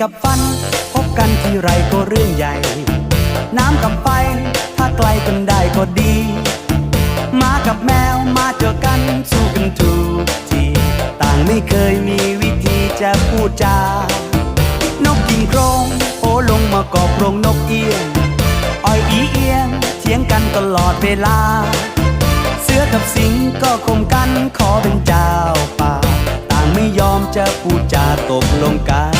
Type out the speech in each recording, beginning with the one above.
กับฟัน พบกันที่ไรก็เรื่องใหญ่ น้ำกับไฟ ถ้าไกลกันได้ก็ดีหมากับแมวมาเจอกันสู้กันทุกทีต่างไม่เคยมีวิธีจะพูดจานกกินโครงโอลงมากอบโรงนกเอียงอ้อยอีเอียงเถียงกันตลอดเวลา เสือกับสิงก็คมกันขอเป็นเจ้าป่า ต่างไม่ยอมจะพูดจาตกลงกัน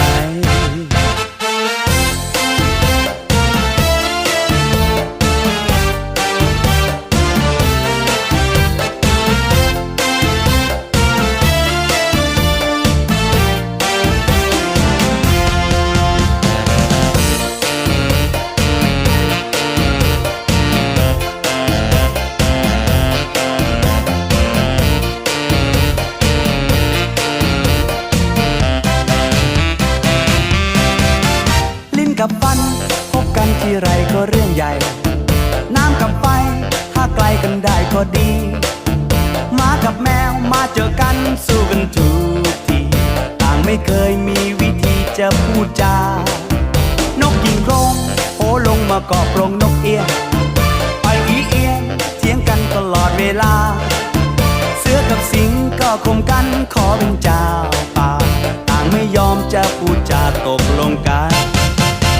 ิ้ กับฟัน พบกันที่ไรก็เรื่องใหญ่ น้ำกับไฟ ถ้าไกลกันได้ก็ดีหมากับแมวมาเจอกันสู้กันทุกทีต่างไม่เคยมีวิธีจะพูดจานกยิงโครงโอลงมาเกาะกรงนกเอียงไปอีเอียงเถียงกันตลอดเวลา เสือกับสิงก็คมกันขอเป็นเจ้าป่าต่างไม่ยอมจะพูดจาตกลงกัน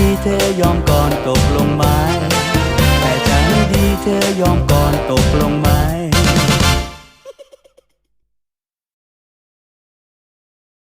ดีเธอยอมก่อนตกลงไหมแต่ใจดีเธอยอมก่อนตกลงไหม